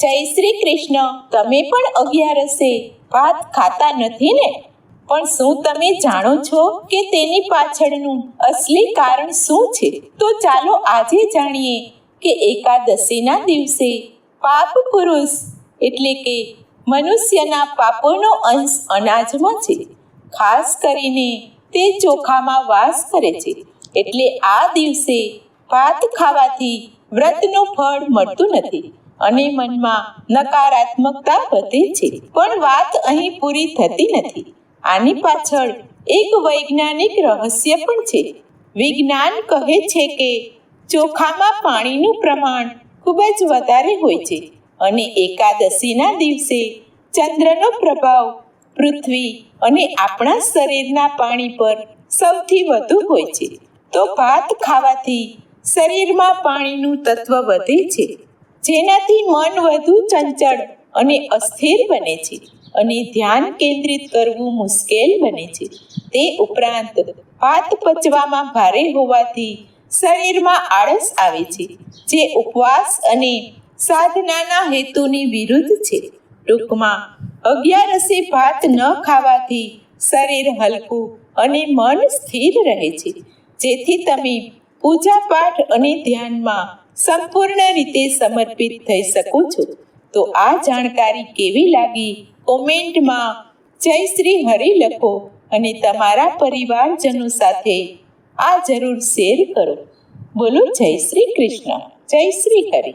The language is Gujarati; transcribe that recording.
જય શ્રી કૃષ્ણ. તમે પણ અગિયારસે ભાત ખાતા નથી ને? પણ શું તમે જાણો છો કે તેની પાછળનું અસલી કારણ શું છે? તો ચાલો આજે જાણીએ કે એકાદશીના દિવસે પાપ પુરુષ એટલે કે મનુષ્યના પાપોનો અંશ અનાજમાં છે. ખાસ કરીને તે ચોખામાં વાસ કરે છે. એટલે આ દિવસે ભાત ખાવાથી વ્રતનું ફળ મળતું નથી. અને મનમાં નકારાત્મકતા વધે છે. પણ વાત અહીં પૂરી થતી નથી. આની પાછળ એક વૈજ્ઞાનિક રહસ્ય પણ છે. વિજ્ઞાન કહે છે કે ચોખામાં પાણીનું પ્રમાણ ખૂબ જ વધારે હોય છે અને એકાદશીના દિવસે ચંદ્રનો પ્રભાવ પૃથ્વી અને આપણા શરીરના પાણી પર સૌથી વધુ હોય છે. તો ભાત ખાવાથી શરીરમાં પાણીનું તત્વ વધે છે. જેનાથી મન વધુ ચંચળ અને અસ્થિર બને છે અને ધ્યાન કેન્દ્રિત કરવું મુશ્કેલ બને છે. તે ઉપરાંત ભાત પચવામાં ભારે હોવાથી શરીરમાં આળસ આવે છે, જે ઉપવાસ અને સાધનાના હેતુની વિરુદ્ધ છે. ટૂંકમાં, અગિયારસે ભાત ન ખાવાથી શરીર હલકું અને મન સ્થિર રહે છે. જેથી તમે પૂજા પાઠ અને ધ્યાનમાં સંપૂર્ણ રીતે સમર્પિત થઈ શકો છો. તો આ જાણકારી કેવી લાગી? કોમેન્ટમાં જય શ્રી હરિ લખો અને તમારા પરિવારજનો સાથે આ જરૂર શેર કરો. બોલો જય શ્રી કૃષ્ણ. જય શ્રી હરિ.